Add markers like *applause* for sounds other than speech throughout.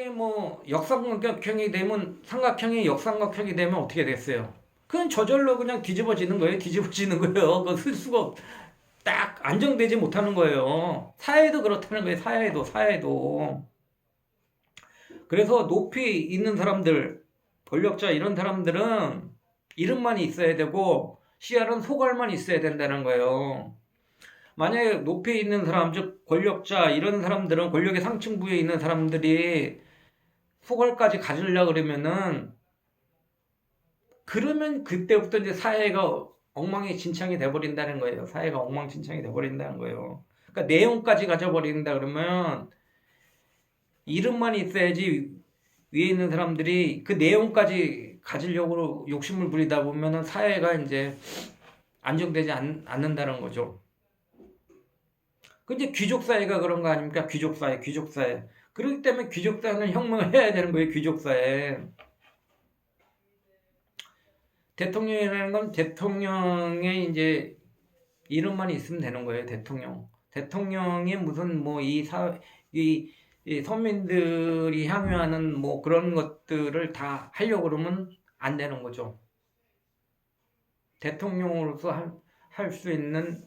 이게 뭐 역삼각형이 되면 삼각형이 역삼각형이 되면 어떻게 됐어요? 그건 저절로 그냥 뒤집어지는 거예요. 뒤집어지는 거예요. *laughs* 그거 쓸 수가 없- 딱 안정되지 못하는 거예요. 사회도 그렇다는 거예요. 사회도 사회도. 그래서 높이 있는 사람들, 권력자 이런 사람들은 이름만 있어야 되고 씨알은 소갈만 있어야 된다는 거예요. 만약에 높이 있는 사람, 즉 권력자 이런 사람들은 권력의 상층부에 있는 사람들이 소갈까지 가지려 그러면은 그러면 그때부터 이제 사회가 엉망진창이 돼버린다는 거예요. 사회가 엉망진창이 돼버린다는 거예요. 그러니까 내용까지 가져버린다 그러면 이름만 있어야지 위에 있는 사람들이 그 내용까지 가지려고 욕심을 부리다 보면은 사회가 이제 안정되지 않, 않는다는 거죠. 근데 귀족 사회가 그런 거 아닙니까? 귀족 사회, 귀족 사회. 그렇기 때문에 귀족 사회는 혁명을 해야 되는 거예요. 귀족 사회. 대통령이라는 건 대통령의 이제 이름만 있으면 되는 거예요. 대통령. 대통령이 무슨 뭐 이 사, 이, 이 서민들이 향유하는 뭐 그런 것들을 다 하려고 그러면 안 되는 거죠. 대통령으로서 할 수 있는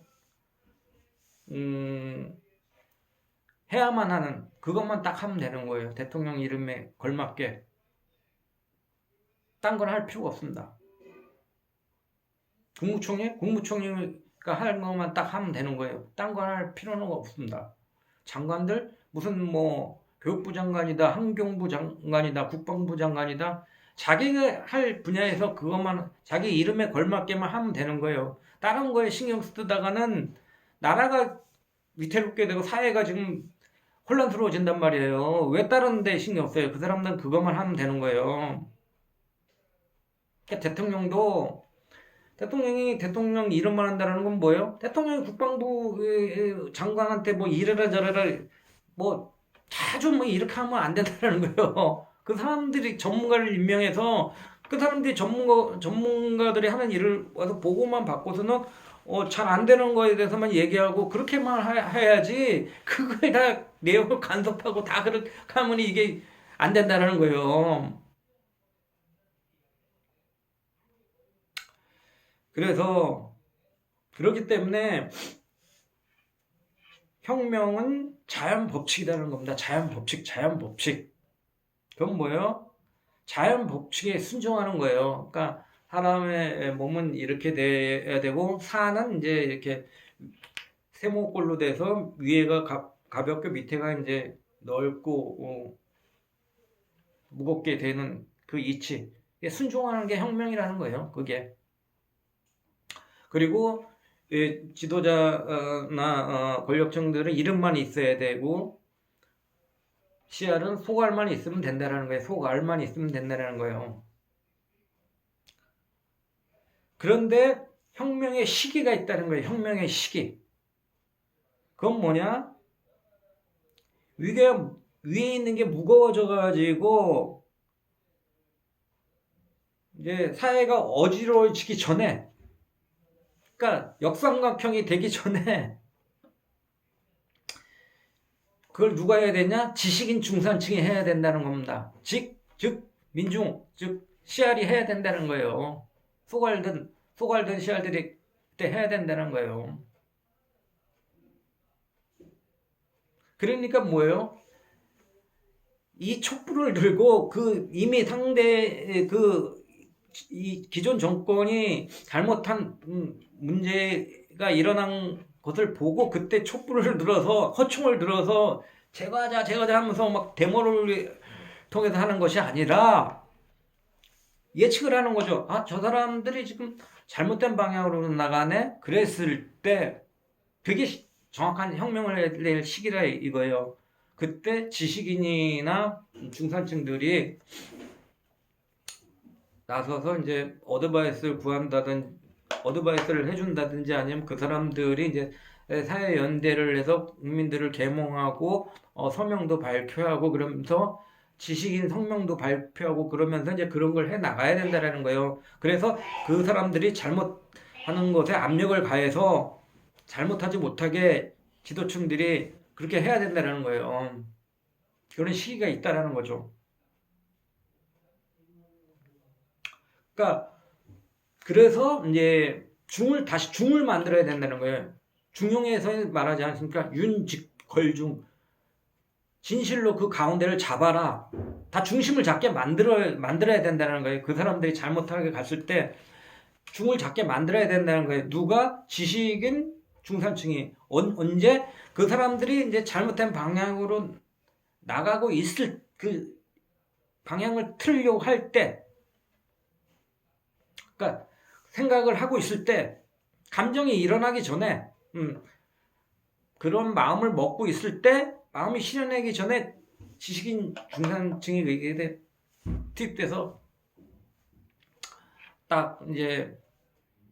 음, 해야만 하는 그것만 딱 하면 되는 거예요. 대통령 이름에 걸맞게. 딴 건 할 필요가 없습니다. 국무총리? 국무총리가 하는 것만 딱 하면 되는 거예요. 딴 건 할 필요는 없습니다. 장관들? 무슨 뭐 교육부 장관이다, 환경부 장관이다, 국방부 장관이다. 자기가 할 분야에서 그것만 자기 이름에 걸맞게만 하면 되는 거예요. 다른 거에 신경 쓰다가는 나라가 위태롭게 되고 사회가 지금 혼란스러워진단 말이에요. 왜 다른 데 신경 써요? 그 사람들은 그것만 하면 되는 거예요. 그러니까 대통령도 대통령이 대통령 이름만 한다는 건 뭐예요? 대통령이 국방부 장관한테 뭐 이래라 저래라 뭐 자주 뭐 이렇게 하면 안 된다는 거예요. 그 사람들이 전문가를 임명해서 그 사람들이 전문가 전문가들이 하는 일을 와서 보고만 받고서는 어, 잘 안 되는 거에 대해서만 얘기하고 그렇게만 하- 해야지 그걸 다 내용을 간섭하고 다 그렇게 하면 이게 안 된다는 거예요. 그래서 그렇기 때문에 혁명은 자연 법칙이라는 겁니다. 자연 법칙, 자연 법칙. 그건 뭐예요? 자연 법칙에 순종하는 거예요. 그러니까 사람의 몸은 이렇게 돼야 되고 산은 이제 이렇게 세모꼴로 돼서 위에가 가, 가볍게 밑에가 이제 넓고 어, 무겁게 되는 그 이치. 순종하는 게 혁명이라는 거예요. 그게. 그리고 이 지도자나 어, 권력층들은 이름만 있어야 되고 씨알은 소알만 있으면 된다는 거예요. 소알만 있으면 된다는 거예요. 그런데 혁명의 시기가 있다는 거예요. 혁명의 시기. 그건 뭐냐? 위에, 위에 있는 게 무거워져 가지고 이제 사회가 어지러워지기 전에 그러니까 역삼각형이 되기 전에 그걸 누가 해야 되냐? 지식인 중산층이 해야 된다는 겁니다. 즉, 즉 민중, 즉 씨알이 해야 된다는 거예요. 소갈든 소갈든 씨알들이 그때 해야 된다는 거예요. 그러니까 뭐예요? 이 촛불을 들고 그 이미 상대 그 이 기존 정권이 잘못한 음, 문제가 일어난 것을 보고 그때 촛불을 들어서 허총을 들어서 제거하자 제거하자 하면서 막 데모를 통해서 하는 것이 아니라 예측을 하는 거죠. 아, 저 사람들이 지금 잘못된 방향으로 나가네? 그랬을 때 시- 정확한 혁명을 낼 시기라 이거예요. 그때 지식인이나 중산층들이 나서서 이제 어드바이스를 구한다든 어드바이스를 해준다든지 아니면 그 사람들이 이제 사회 연대를 해서 국민들을 계몽하고 어, 서명도 발표하고 그러면서 지식인 성명도 발표하고 그러면서 이제 그런 걸 해 나가야 된다라는 거예요. 그래서 그 사람들이 잘못하는 것에 압력을 가해서 잘못하지 못하게 지도층들이 그렇게 해야 된다는 거예요. 그런 시기가 있다라는 거죠. 그러니까 그래서 이제 중을 다시 중을 만들어야 된다는 거예요. 중용에서 말하지 않습니까? 윤직걸중 진실로 그 가운데를 잡아라. 다 중심을 잡게 만들어 만들어야 된다는 거예요. 그 사람들이 잘못하게 갔을 때 중을 잡게 만들어야 된다는 거예요. 누가 지식인 중산층이 언, 언제 그 사람들이 이제 잘못된 방향으로 나가고 있을 그 방향을 틀려고 할 때, 그러니까 생각을 하고 있을 때 감정이 일어나기 전에 음, 그런 마음을 먹고 있을 때 마음이 실현하기 전에 지식인 중산층이 이게 투입돼서 딱 이제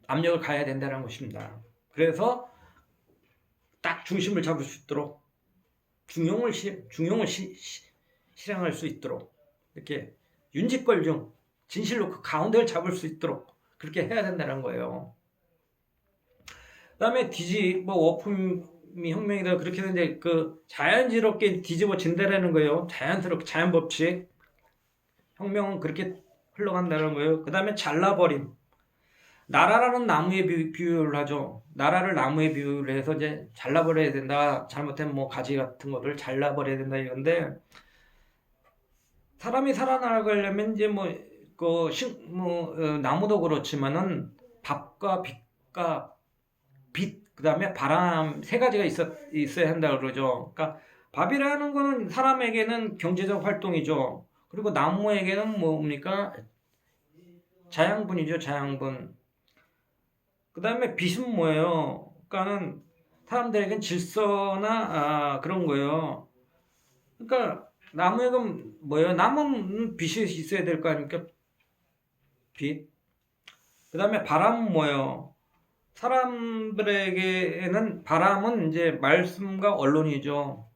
압력을 가야 된다는 것입니다. 그래서 딱 중심을 잡을 수 있도록 중용을 시, 중용을 시, 시, 실행할 수 있도록 이렇게 윤직걸중 진실로 그 가운데를 잡을 수 있도록 그렇게 해야 된다는 거예요. 그다음에 디지 뭐 워품이 혁명이다 그렇게 이제 그 자연스럽게 뒤집어진다라는 거예요. 자연스럽게 자연 법칙 혁명은 그렇게 흘러간다는 거예요. 그 다음에 잘라버림 나라라는 나무에 비, 비유를 하죠. 나라를 나무에 비유를 해서 이제 잘라버려야 된다. 잘못된 뭐 가지 같은 것들 잘라버려야 된다 이건데 사람이 살아나가려면 이제 뭐그뭐 어, 나무도 그렇지만은 밥과 빛과 빛 그 다음에 바람 세 가지가 있어 있어야 한다 그러죠. 그러니까 밥이라는 거는 사람에게는 경제적 활동이죠. 그리고 나무에게는 뭡니까? 자양분이죠, 자양분. 그 다음에 빛은 뭐예요? 그러니까는 사람들에겐 질서나 아, 그런 거예요. 그러니까 나무에는 뭐예요? 나무는 빛이 있어야 될 거 아닙니까? 빛. 그 다음에 바람은 뭐예요? 사람들에게는 바람은 이제 말씀과 언론이죠.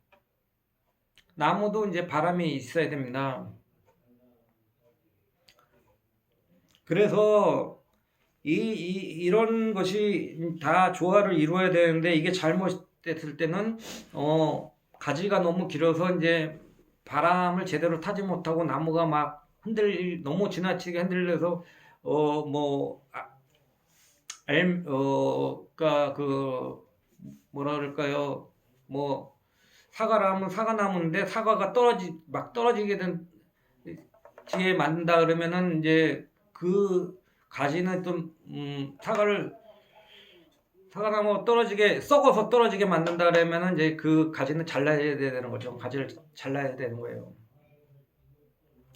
나무도 이제 바람이 있어야 됩니다. 그래서 이, 이, 이런 것이 다 조화를 이루어야 되는데 이게 잘못됐을 때는 어, 가지가 너무 길어서 이제 바람을 제대로 타지 못하고 나무가 막 흔들 너무 지나치게 흔들려서 어뭐 아, 알, 어, 그니까 그 뭐라 그럴까요? 뭐 사과라면 사과나무인데 사과가 떨어지 막 떨어지게 된 지게 만든다 그러면은 이제 그 가지는 좀 음, 사과를 사과나무 떨어지게 썩어서 떨어지게 만든다 그러면은 이제 그 가지는 잘라야 되는 거죠. 가지를 잘라야 되는 거예요.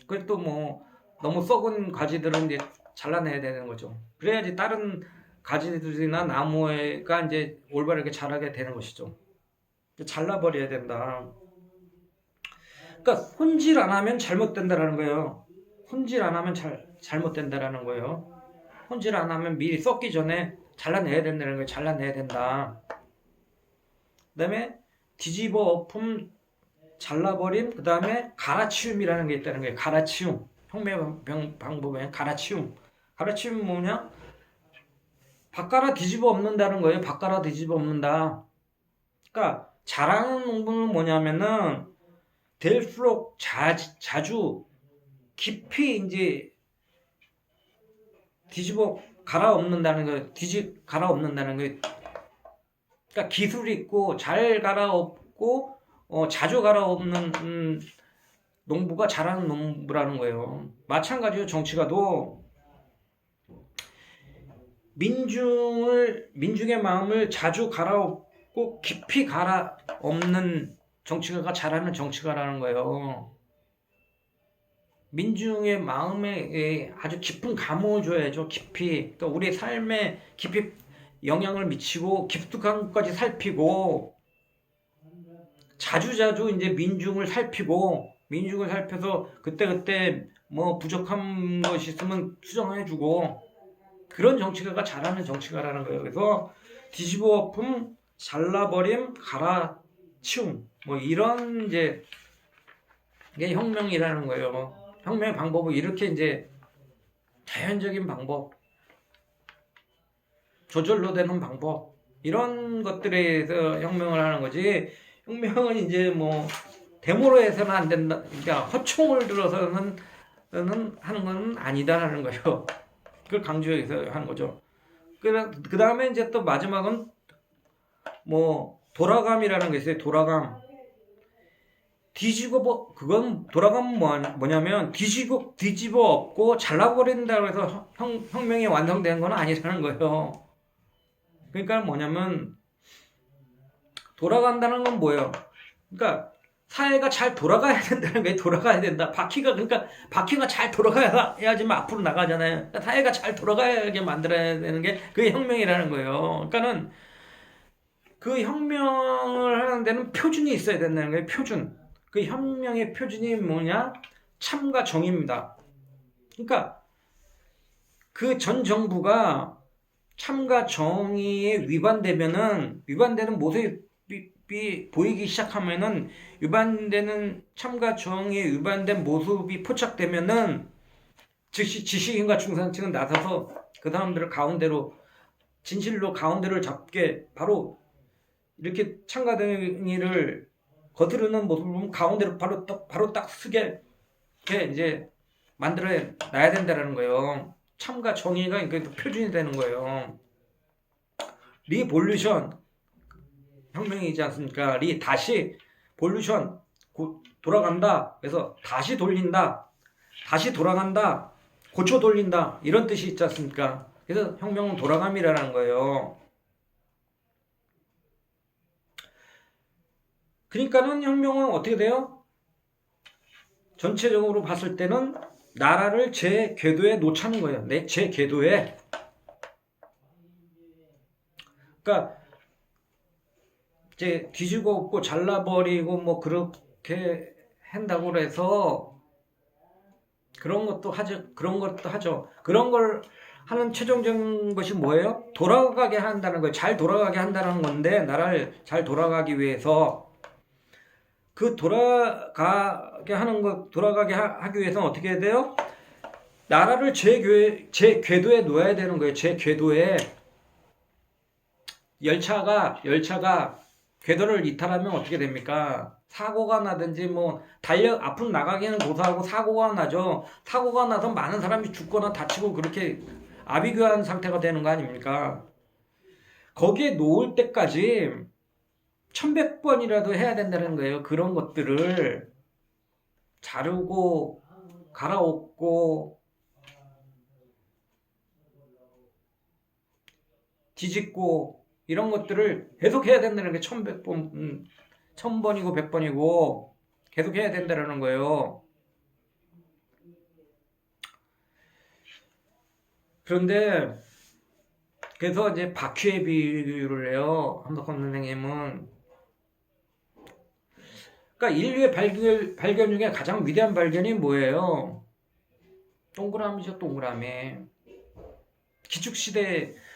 그리고 또 뭐 너무 썩은 가지들은 이제 잘라내야 되는 거죠. 그래야지 다른 가지들이나 나무가 이제 올바르게 자라게 되는 것이죠. 잘라버려야 된다. 그러니까 혼질 안 하면 잘못된다라는 거예요. 혼질 안 하면 잘 잘못된다라는 거예요. 혼질 안 하면 미리 썩기 전에 잘라내야 된다는 거예요. 잘라내야 된다. 그 다음에 뒤집어 엎음, 잘라버림, 그 다음에 갈아치움이라는 게 있다는 거예요. 갈아치움. 혁명 방법에 갈아치움. 갈아치움 뭐냐? 바꿔라 뒤집어 엎는다는 거예요. 바꿔라 뒤집어 엎는다. 그러니까 잘하는 농부는 뭐냐면은 될수록 자, 자주 깊이 이제 뒤집어 갈아엎는다는 거, 뒤집 갈아엎는다는 거. 그러니까 기술이 있고 잘 갈아엎고 어, 자주 갈아엎는 음, 농부가 잘하는 농부라는 거예요. 마찬가지로 정치가도 민중을 민중의 마음을 자주 갈아엎고 깊이 갈아엎는 정치가가 잘하는 정치가라는 거예요. 민중의 마음에 아주 깊은 감흥을 줘야죠. 깊이. 또 우리 삶에 깊이 영향을 미치고 깊숙한 것까지 살피고 자주자주 이제 민중을 살피고 민중을 살펴서 그때 그때 뭐 부족한 것이 있으면 수정해주고 그런 정치가가 잘하는 정치가라는 거예요. 그래서 뒤집어 엎음, 잘라버림, 갈아치움 뭐 이런 이제 게 혁명이라는 거예요. 혁명의 방법은 이렇게 이제 자연적인 방법, 조절로 되는 방법 이런 것들에 서 혁명을 하는 거지. 혁명은 이제 뭐 데모로 해서는 안 된다. 그러니까 허총을 들어서는 는 하는 건 아니다라는 거죠. 그걸 강조해서 하는 거죠. 그 다음에 이제 또 마지막은 뭐 돌아감이라는 게 있어요. 돌아감. 뒤집어 버 그건 돌아가면 뭐, 뭐냐면 뒤집어 뒤집어 엎고 잘라버린다고 해서 혁, 혁명이 완성된 건 아니라는 거예요. 그러니까 뭐냐면 돌아간다는 건 뭐예요? 그러니까 사회가 잘 돌아가야 *laughs* 된다는 게 돌아가야 된다. 바퀴가 그러니까 바퀴가 잘 돌아가야지만 앞으로 나가잖아요. 그러니까 사회가 잘 돌아가게 만들어야 되는 게 그게 혁명이라는 거예요. 그러니까는 그 혁명을 하는 데는 표준이 있어야 된다는 거예요. 표준. 그 혁명의 표준이 뭐냐? 참과 정의입니다. 그러니까 그 전 정부가 참과 정의에 위반되면은 위반되는 모습이 보이기 시작하면은 위반되는 참과 정의에 위반된 모습이 포착되면은 즉시 지식인과 중산층은 나서서 그 사람들을 가운데로 진실로 가운데를 잡게 바로 이렇게 참과 정의를 거스르는 모습을 보면 가운데로 바로 딱 바로 딱 쓰게 이렇게 이제 만들어 놔야 된다라는 거예요. 참과 정의가 그 표준이 되는 거예요. 리볼루션 혁명이지 않습니까? 리 다시 볼루션 돌아간다. 그래서 다시 돌린다. 다시 돌아간다. 고쳐 돌린다. 이런 뜻이 있지 않습니까? 그래서 혁명은 돌아감이라는 거예요. 그러니까는 혁명은 어떻게 돼요? 전체적으로 봤을 때는 나라를 제 궤도에 놓자는 거예요. 내 제 궤도에. 그러니까 이제 뒤지고 없고 잘라버리고 뭐 그렇게 한다고 해서 그런 것도 하죠. 그런 것도 하죠. 그런 걸 하는 최종적인 것이 뭐예요? 돌아가게 한다는 거예요. 잘 돌아가게 한다는 건데 나라를 잘 돌아가기 위해서 그 돌아가게 하는 것 돌아가게 하, 기 위해서는 어떻게 해야 돼요? 나라를 제 궤, 제 궤도에 놓아야 되는 거예요. 제 궤도에 열차가 열차가 궤도를 이탈하면 어떻게 됩니까? 사고가 나든지 뭐 달력 앞으로 나가기는 고사하고 사고가 나죠. 사고가 나서 많은 사람이 죽거나 다치고 그렇게 아비규환 상태가 되는 거 아닙니까? 거기에 놓을 때까지 천백 번이라도 해야 된다는 거예요. 그런 것들을 자르고 갈아엎고 뒤집고 이런 것들을 계속 해야 된다는 게 천백 번, 음, 천 번이고 백 번이고 계속 해야 된다는 거예요. 그런데 그래서 이제 바퀴의 비유를 해요. 함덕헌 선생님은 그러니까 인류의 발견, 발견 중에 가장 위대한 발견이 뭐예요? 동그라미죠, 동그라미. 기축시대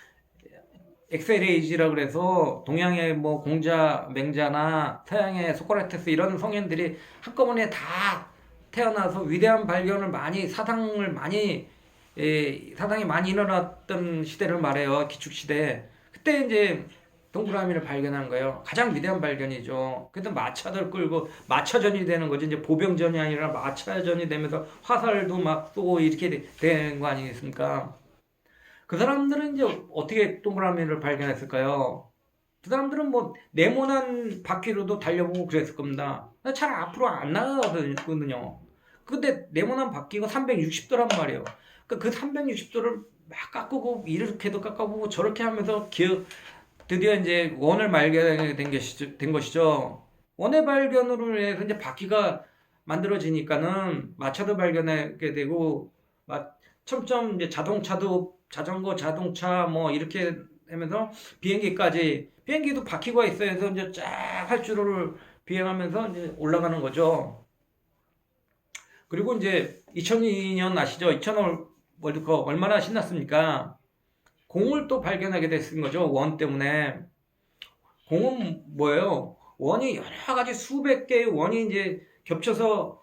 엑셀에이지라 그래서 동양의 뭐 공자, 맹자나 서양의 소크라테스 이런 성인들이 한꺼번에 다 태어나서 위대한 발견을 많이 사상을 많이 예, 사상이 많이 일어났던 시대를 말해요 기축 시대. 그때 이제 동그라미를 발견한 거예요. 가장 위대한 발견이죠. 그래서 마차들 끌고 마차전이 되는 거지. 이제 보병전이 아니라 마차전이 되면서 화살도 막 쏘고 이렇게 되는 거 아니겠습니까? 그 사람들은 이제 어떻게 동그라미를 발견했을까요? 그 사람들은 뭐 네모난 바퀴로도 달려보고 그랬을 겁니다. 잘 앞으로 안 나가거든요. 근데 네모난 바퀴가 360도란 말이에요. 그러니까 그 360도를 막 깎고 이렇게도 깎아보고 저렇게 하면서 기억 드디어 이제 원을 발견하게 된 것이죠. 된 것이죠. 원의 발견으로 해서 이제 바퀴가 만들어지니까는 마차도 발견하게 되고 점점 이제 자동차도 자전거, 자동차 뭐 이렇게 하면서 비행기까지 비행기도 바퀴가 있어야 해서 이제 쫙 활주로를 비행하면서 이제 올라가는 거죠. 그리고 이제 2002년 아시죠? 2000월 월드컵 얼마나 신났습니까? 공을 또 발견하게 됐은 거죠. 원 때문에. 공은 뭐예요? 원이 여러 가지 수백 개의 원이 이제 겹쳐서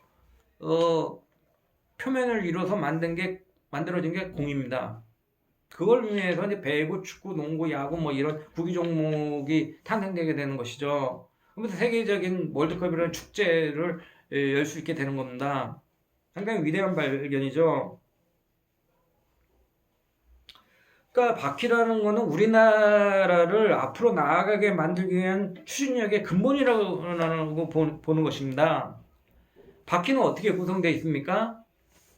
어, 표면을 이뤄서 만든 게 만들어진 게 공입니다. 그걸 위해서 이제 배구, 축구, 농구, 야구 뭐 이런 구기 종목이 탄생되게 되는 것이죠. 그러면서 세계적인 월드컵이라는 축제를 열 수 있게 되는 겁니다. 상당히 위대한 발견이죠. 그러니까 바퀴라는 거는 우리나라를 앞으로 나아가게 만들기 위한 추진력의 근본이라고 보- 보는 것입니다. 바퀴는 어떻게 구성되어 있습니까?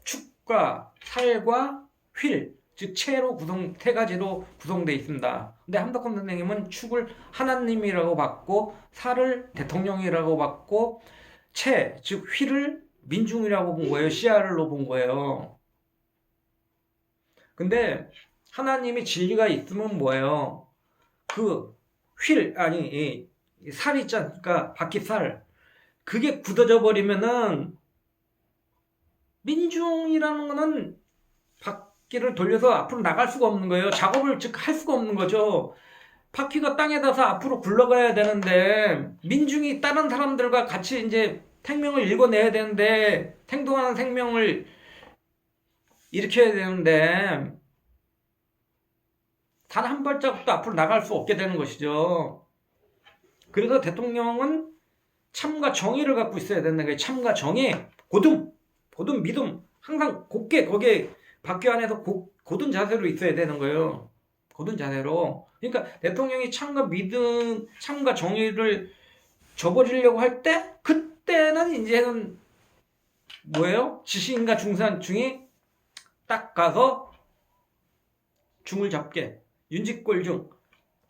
축과 살과 휠, 즉 채로 구성 세 가지로 구성되어 있습니다. 근데 함덕헌 선생님은 축을 하나님이라고 봤고 살을 대통령이라고 봤고 채, 즉 휠을 민중이라고 본 거예요. 씨알로 본 거예요. 근데 하나님이 진리가 있으면 뭐예요? 그 휠, 아니, 살 있잖아. 그러니까 바퀴살. 그게 굳어져 버리면은 민중이라는 거는 바퀴를 돌려서 앞으로 나갈 수가 없는 거예요. 작업을 즉 할 수가 없는 거죠. 바퀴가 땅에 닿아서 앞으로 굴러가야 되는데 민중이 다른 사람들과 같이 이제 생명을 읽어내야 되는데 생동하는 생명을 일으켜야 되는데 단 한 발자국도 앞으로 나갈 수 없게 되는 것이죠. 그래서 대통령은 참과 정의를 갖고 있어야 된다는 거예요. 참과 정의, 고둠, 고든 믿음, 항상 곱게 거기에 바퀴 안에서 고, 고든 자세로 있어야 되는 거예요. 고든 자세로. 그러니까 대통령이 참과 믿음, 참과 정의를 저버리려고 할 때, 그때는 이제는 뭐예요? 지식인과 중산 중이 딱 가서 중을 잡게 윤직골 중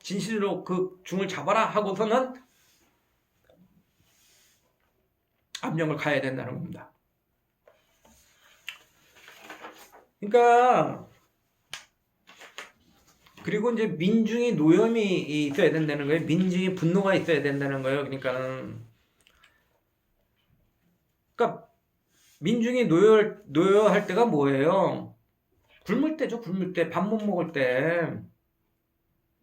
진실로 그 중을 잡아라 하고서는 압력을 가야 된다는 겁니다. 그러니까 그리고 이제 민중이 노염이 있어야 된다는 거예요. 민중이 분노가 있어야 된다는 거예요. 그러니까는 그러니까 민중이 노여 노여할 때가 뭐예요? 굶을 때죠. 굶을 때, 밥 못 먹을 때.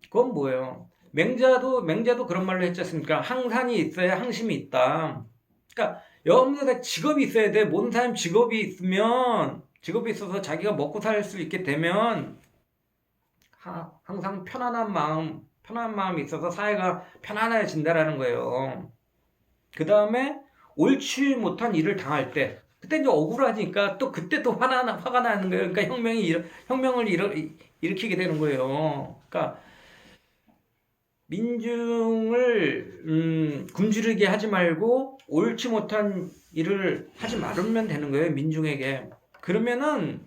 그건 뭐예요? 맹자도 맹자도 그런 말로 했지 않습니까? 항산이 있어야 항심이 있다. 그러니까 여러분들 직업이 있어야 돼. 모든 사람 직업이 있으면 직업이 있어서 자기가 먹고 살 수 있게 되면 하- 항상 편안한 마음, 편안한 마음이 있어서 사회가 편안해진다라는 거예요. 그 다음에 옳지 못한 일을 당할 때, 그때 이제 억울하니까 또 그때 또 화나, 화가 나는 거예요. 그러니까 혁명이, 일어, 혁명을 일어, 일으키게 되는 거예요. 그러니까 민중을 음, 굶주리게 하지 말고 옳지 못한 일을 하지 말으면 되는 거예요. 민중에게. 그러면은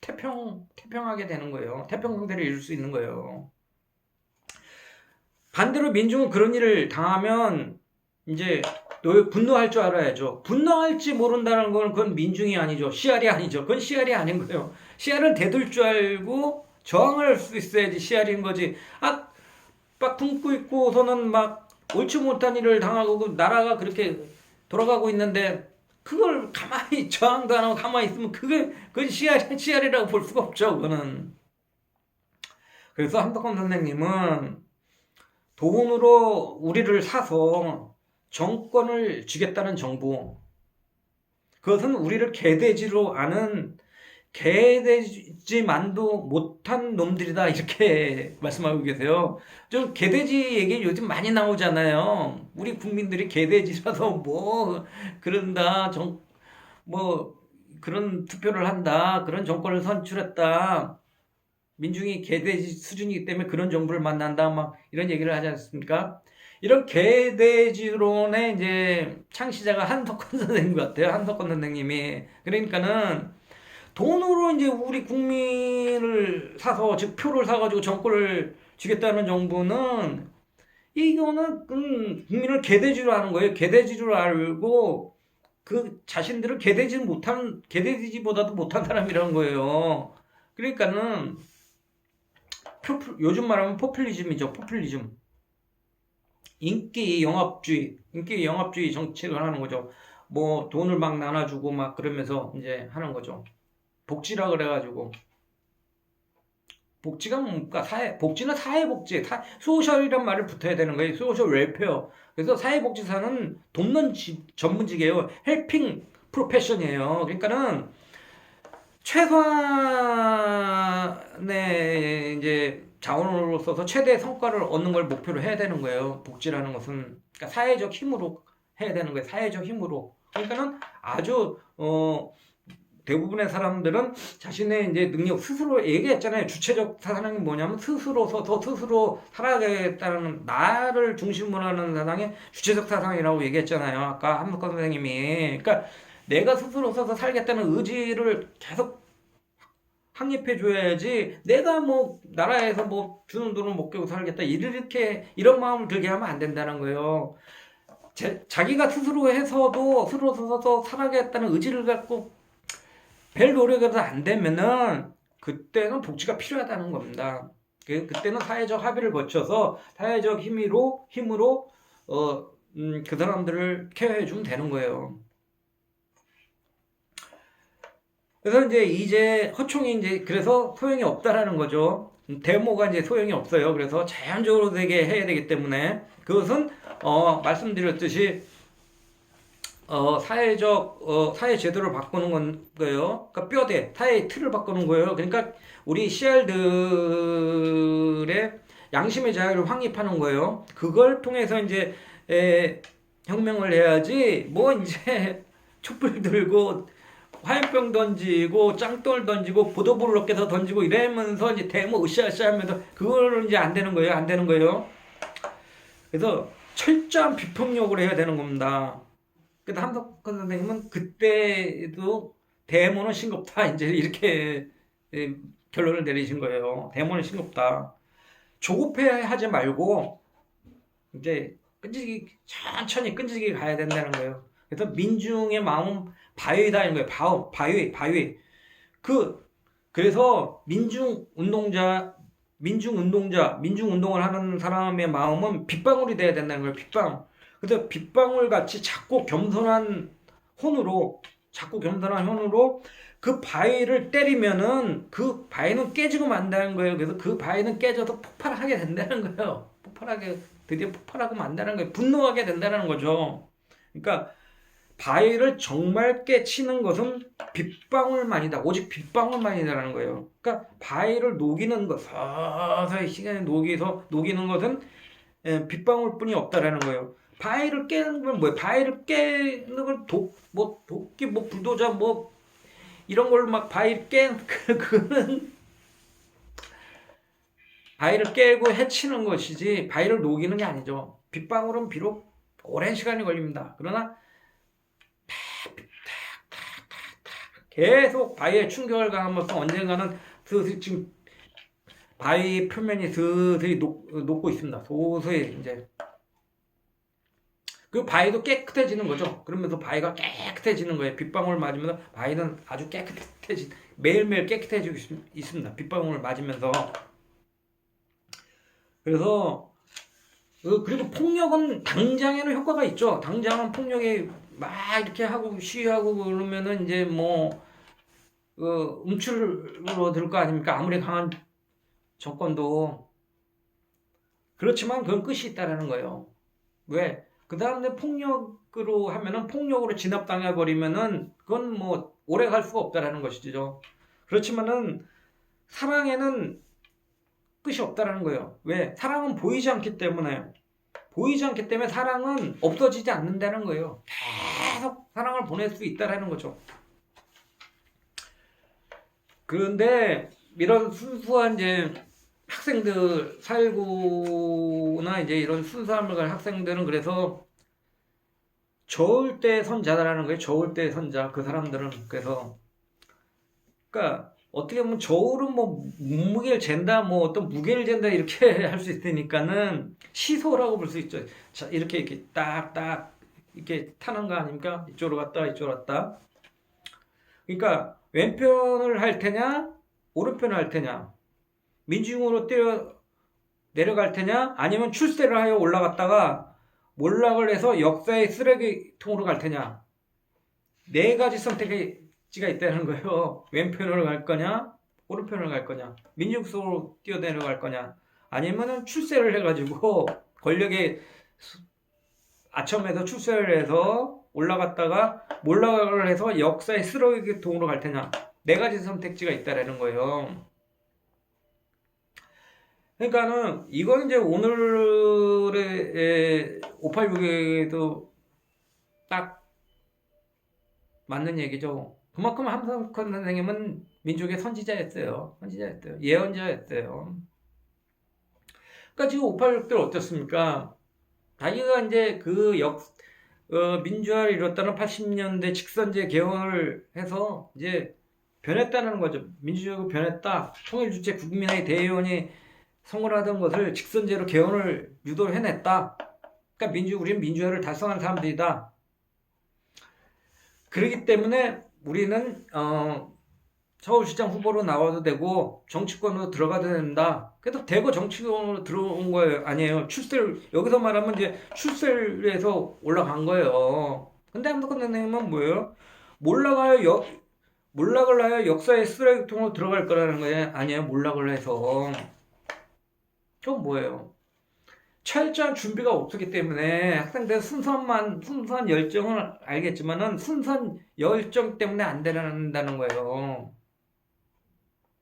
태평 태평하게 되는 거예요. 태평 상태를 이룰 수 있는 거예요. 반대로 민중은 그런 일을 당하면 이제 너 분노할 줄 알아야죠. 분노할지 모른다는 건 그건 민중이 아니죠. 씨알이 아니죠. 그건 씨알이 아닌 거예요. 씨알을 대들 줄 알고 저항할 수 있어야지 씨알인 거지. 아, 막 굶고 있고서는 막 옳지 못한 일을 당하고 그 나라가 그렇게 돌아가고 있는데 그걸 가만 히 저항도 안 하고 가만히 있으면 그게 그건 씨알 씨알이라고 볼 수가 없죠. 그거는. 그래서 한덕헌 선생님은 돈으로 우리를 사서 정권을 쥐겠다는 정부. 그것은 우리를 개돼지로 아는 개돼지만도 못한 놈들이다 이렇게 *laughs* 말씀하고 계세요. 좀 개돼지 얘기 요즘 많이 나오잖아요. 우리 국민들이 개돼지라서 뭐 그런다 정 뭐 그런 투표를 한다 그런 정권을 선출했다 민중이 개돼지 수준이기 때문에 그런 정부를 만난다 막 이런 얘기를 하지 않습니까? 이런 개돼지론의 이제 창시자가 한석헌 *laughs* 선생님 같아요. 한석헌 선생님이 그러니까는 돈으로 이제 우리 국민을 사서 즉 표를 사가지고 정권을 쥐겠다는 정부는 이거는 음, 국민을 개돼지로 하는 거예요. 개돼지로 알고 그 자신들을 개돼지 못한 개돼지보다도 못한 사람이라는 거예요. 그러니까는 표, 요즘 말하면 포퓰리즘이죠. 포퓰리즘. 인기 영합주의, 인기 영합주의 정책을 하는 거죠. 뭐 돈을 막 나눠주고 막 그러면서 이제 하는 거죠. 복지라 그래가지고 복지가 뭡니까? 사회 복지는 사회 복지, 사, 소셜이란 말을 붙어야 되는 거예요. 소셜 웰페어. 그래서 사회 복지사는 돕는 지, 전문직이에요. 헬핑 프로페션이에요. 그러니까는 최소한의 이제 자원으로 써서 최대 성과를 얻는 걸 목표로 해야 되는 거예요. 복지라는 것은 그러니까 사회적 힘으로 해야 되는 거예요. 사회적 힘으로. 그러니까는 아주 어 대부분의 사람들은 자신의 이제 능력 스스로 얘기했잖아요. 주체적 사상이 뭐냐면 스스로 서서 스스로 살아가겠다는 나를 중심으로 하는 사상이 주체적 사상이라고 얘기했잖아요. 아까 한석권 선생님이. 그러니까 내가 스스로 서서 살겠다는 의지를 계속 확립해 줘야지 내가 뭐 나라에서 뭐 주는 돈을 못 깨고 살겠다 이렇게 이런 마음을 들게 하면 안 된다는 거예요. 제, 자기가 스스로 해서도 스스로 서서 살아가겠다는 의지를 갖고 별 노력해도 안 되면은 그때는 복지가 필요하다는 겁니다. 그, 그때는 사회적 합의를 거쳐서 사회적 힘으로 힘으로 어, 음, 그 사람들을 케어해 주면 되는 거예요. 그래서 이제 이제 허총이 이제 그래서 소용이 없다라는 거죠. 데모가 이제 소용이 없어요. 그래서 자연적으로 되게 해야 되기 때문에 그것은 어 말씀드렸듯이 어 사회적 어 사회 제도를 바꾸는 건 거예요. 그러니까 뼈대 사회의 틀을 바꾸는 거예요. 그러니까 우리 씨알들의 양심의 자유를 확립하는 거예요. 그걸 통해서 이제 에, 혁명을 해야지 뭐 이제 *laughs* 촛불 들고 화염병 던지고 짱돌 던지고 보도불을 어깨서 던지고 이러면서 이제 대모 으쌰으쌰 하면서 그거는 이제 안 되는 거예요. 안 되는 거예요. 그래서 철저한 비폭력으로 해야 되는 겁니다. 그래서 한석헌 선생님은 그때도 대모는 싱겁다. 이제 이렇게 예, 결론을 내리신 거예요. 대모는 싱겁다. 조급해 하지 말고 이제 끈질기 천천히 끈질기 가야 된다는 거예요. 그래서 민중의 마음은 바위다는 거예요. 바위, 바위, 바위. 그 그래서 민중 운동자, 민중 운동자, 민중 운동을 하는 사람의 마음은 빗방울이 돼야 된다는 거예요. 빗방. 그래서 빗방울 같이 작고 겸손한 혼으로, 작고 겸손한 혼으로 그 바위를 때리면은 그 바위는 깨지고 만다는 거예요. 그래서 그 바위는 깨져서 폭발하게 된다는 거예요. 폭발하게 드디어 폭발하고 만다는 거예요. 분노하게 된다는 거죠. 그러니까 바위를 정말 깨치는 것은 빗방울만이다. 오직 빗방울만이다라는 거예요. 그러니까 바위를 녹이는 것, 서서히 시간에 녹이서 녹이는 것은 예, 빗방울뿐이 없다라는 거예요. 바위를 깨는 건 뭐예요? 바위를 깨는 걸 도, 뭐 도끼, 뭐 불도저, 뭐 이런 걸로 막 바위 깨 *laughs* 그, 그거는 바위를 깨고 해치는 것이지 바위를 녹이는 게 아니죠. 빗방울은 비록 오랜 시간이 걸립니다. 그러나 계속 바위에 충격을 가하면서 언젠가는 슬슬 지금 바위 표면이 슬슬 녹, 녹고 있습니다. 소소히 이제 그 바위도 깨끗해지는 거죠. 그러면서 바위가 깨끗해지는 거예요. 빗방울 맞으면서 바위는 아주 깨끗해지 매일매일 깨끗해지고 있, 습니다 빗방울을 맞으면서 그래서 그, 그리고 폭력은 당장에는 효과가 있죠. 당장은 폭력이 막 이렇게 하고 시위하고 그러면은 이제 뭐, 그, 움츠러 들거 아닙니까? 아무리 강한 정권도. 그렇지만 그건 끝이 있다라는 거예요. 왜? 그 다음에 폭력으로 하면은 폭력으로 진압당해 버리면은 그건 뭐 오래 갈 수가 없다라는 것이죠. 그렇지만은 사랑에는 끝이 없다라는 거예요. 왜? 사랑은 보이지 않기 때문에 보이지 않기 때문에 사랑은 없어지지 않는다는 거예요. 계속 사랑을 보낼 수 있다라는 거죠. 그런데 이런 순수한 이제 학생들 살구나 이제 이런 순수함을 가진 학생들은 그래서 저울 때 선자라는 거예요. 저울 때 선자 그 사람들은 그래서 그러니까 어떻게 보면 저울은 뭐 몸무게를 잰다 뭐 어떤 무게를 잰다 이렇게 *laughs* 할 수 있으니까는 시소라고 볼 수 있죠. 자, 이렇게 이렇게 딱딱 이렇게 타는 거 아닙니까? 이쪽으로 갔다 이쪽으로 갔다. 그러니까 왼편을 할 테냐 오른편을 할 테냐 민중으로 뛰어 내려갈 테냐? 아니면 출세를 하여 올라갔다가 몰락을 해서 역사의 쓰레기통으로 갈 테냐? 네 가지 선택지가 있다는 거예요. *laughs* 왼편으로 갈 거냐? 오른편으로 갈 거냐? 민중 속으로 뛰어 내려갈 거냐? 아니면은 출세를 해가지고 *laughs* 권력의 아첨에서 출세를 해서 올라갔다가 몰락을 해서 역사의 쓰레기통으로 갈 테냐? 네 가지 선택지가 있다라는 거예요. 그러니까는 이건 이제 오늘의 586에도 딱 맞는 얘기죠. 그만큼 함성권 선생님은 민족의 선지자였어요. 선지자였어요. 예언자였어요. 그러니까 지금 586들 어떻습니까? 자기가 이제 그 역, 어, 민주화를 이뤘다는 80년대 직선제 개헌을 해서 이제 변했다는 거죠. 민주주의가 변했다. 통일주체 국민의 대의원이 선언하던 것을 직선제로 개헌을 유도를 해냈다. 그러니까 민주, 우리는 민주화를 달성한 사람들이다. 그렇기 때문에 우리는 어, 서울시장 후보로 나와도 되고 정치권으로 들어가도 된다. 그래도 대거 정치권으로 들어온 거예요. 아니에요. 출세를 여기서 말하면 이제 출세를 해서 올라간 거예요. 근데 한덕훈 선생님은 뭐예요? 몰라가요. 역, 몰락을 하여 역사의 쓰레기통으로 들어갈 거라는 거예요. 아니에요. 몰락을 해서. 그건 뭐예요? 철저한 준비가 없었기 때문에 학생들 순수한 순수한 열정은 알겠지만은 순수한 열정 때문에 안 된다는 거예요.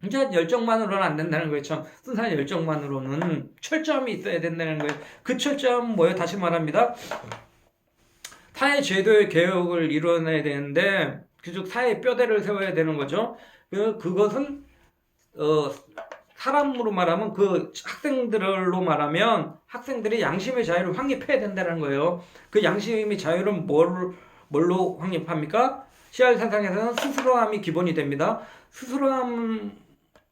진짜 열정만으로는 안 된다는 거예요. 참 순수한 열정만으로는 철저함이 있어야 된다는 거예요. 그 철저함은 뭐예요? 다시 말합니다. 사회 제도의 개혁을 이뤄내야 되는데 그즉 사회 뼈대를 세워야 되는 거죠. 그 그것은 어 사람으로 말하면 그 학생들로 말하면 학생들이 양심의 자유를 확립해야 된다는 거예요. 그 양심의 자유는 뭘, 뭘로 확립합니까? 시알 사상에서는 스스로함이 기본이 됩니다. 스스로함에는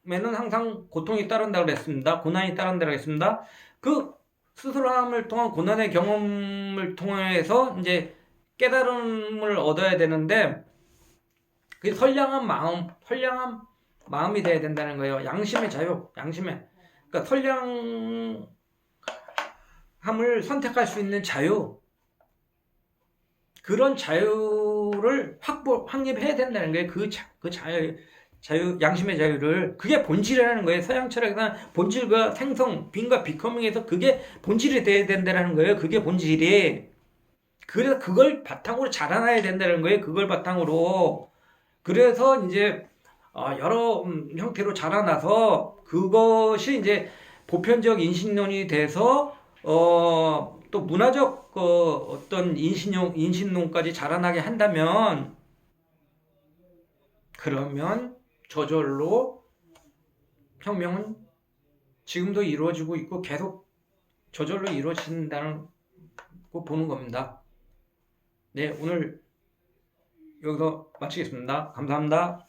항상 고통이 따른다고 그랬습니다. 고난이 따른다고 했습니다. 그 스스로함을 통한 고난의 경험을 통해서 이제 깨달음을 얻어야 되는데 그 선량한 마음, 선량한 마음이 돼야 된다는 거예요. 양심의 자유, 양심의. 그러니까 선량함을 선택할 수 있는 자유. 그런 자유를 확보, 확립해야 된다는 거예요. 그, 자, 그 자유, 자유, 양심의 자유를. 그게 본질이라는 거예요. 서양 철학에서는 본질과 생성, 빈과 비커밍에서 그게 본질이 돼야 된다는 거예요. 그게 본질이. 그래서 그걸 바탕으로 자라나야 된다는 거예요. 그걸 바탕으로. 그래서 이제 어, 여러 음, 형태로 자라나서 그것이 이제 보편적 인신론이 돼서 어, 또 문화적 어, 어떤 인신용 인신론까지 자라나게 한다면 그러면 저절로 혁명은 지금도 이루어지고 있고 계속 저절로 이루어진다는 거 보는 겁니다. 네, 오늘 여기서 마치겠습니다. 감사합니다.